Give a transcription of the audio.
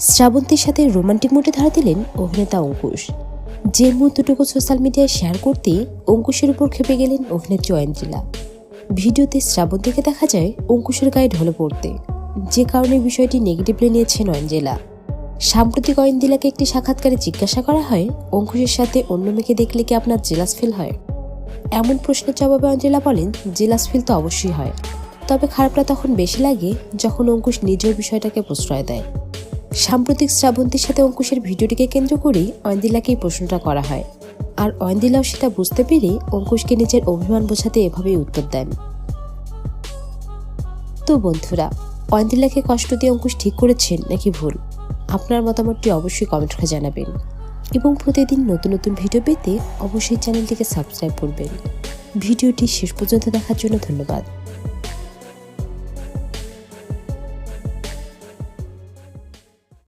শ্রাবন্তীর সাথে রোমান্টিক মোটে ধরা দিলেন অভিনেতা অঙ্কুশ। যে মুহূর্তটুকু সোশ্যাল মিডিয়ায় শেয়ার করতে অঙ্কুশের উপর খেপে গেলেন অভিনেত্রী অয়ন্ত্রিলা ভিডিওতে শ্রাবন্তীকে দেখা যায় অঙ্কুশের গায়ে ঢলে পড়তে। যে কারণে বিষয়টি নেগেটিভলি নিয়েছেন অয়ঞ্জেলা সাম্প্রতিক অয়ন্দিলাকে একটি সাক্ষাৎকারে জিজ্ঞাসা করা হয়, অঙ্কুশের সাথে অন্য মেয়েকে দেখলে কি আপনার জেলাস ফিল হয়? এমন প্রশ্নের জবাবে অঞ্জেলা বলেন, জেলাস ফিল তো অবশ্যই হয়। তবে খারাপটা তখন বেশি লাগে যখন অঙ্কুশ নিজের বিষয়টাকে প্রশ্রয় দেয়। সাম্প্রতিক শ্রাবন্তীর সাথে অঙ্কুশের ভিডিওটিকে কেন্দ্র করেই অয়ন্দিলাকে এই প্রশ্নটা করা হয়। আর অয়ন্দিলাও সেটা বুঝতে পেরে অঙ্কুশকে নিজের অভিমান বোঝাতে এভাবেই উত্তর দেন। তো বন্ধুরা, অয়ন্দিলাকে কষ্ট দিয়ে অঙ্কুশ ঠিক করেছেন নাকি ভুল? আপনার মতামতটি অবশ্যই কমেন্ট করে জানাবেন। এবং প্রতিদিন নতুন নতুন ভিডিও পেতে অবশ্যই চ্যানেলটিকে সাবস্ক্রাইব করবেন। ভিডিওটি শেষ পর্যন্ত দেখার জন্য ধন্যবাদ।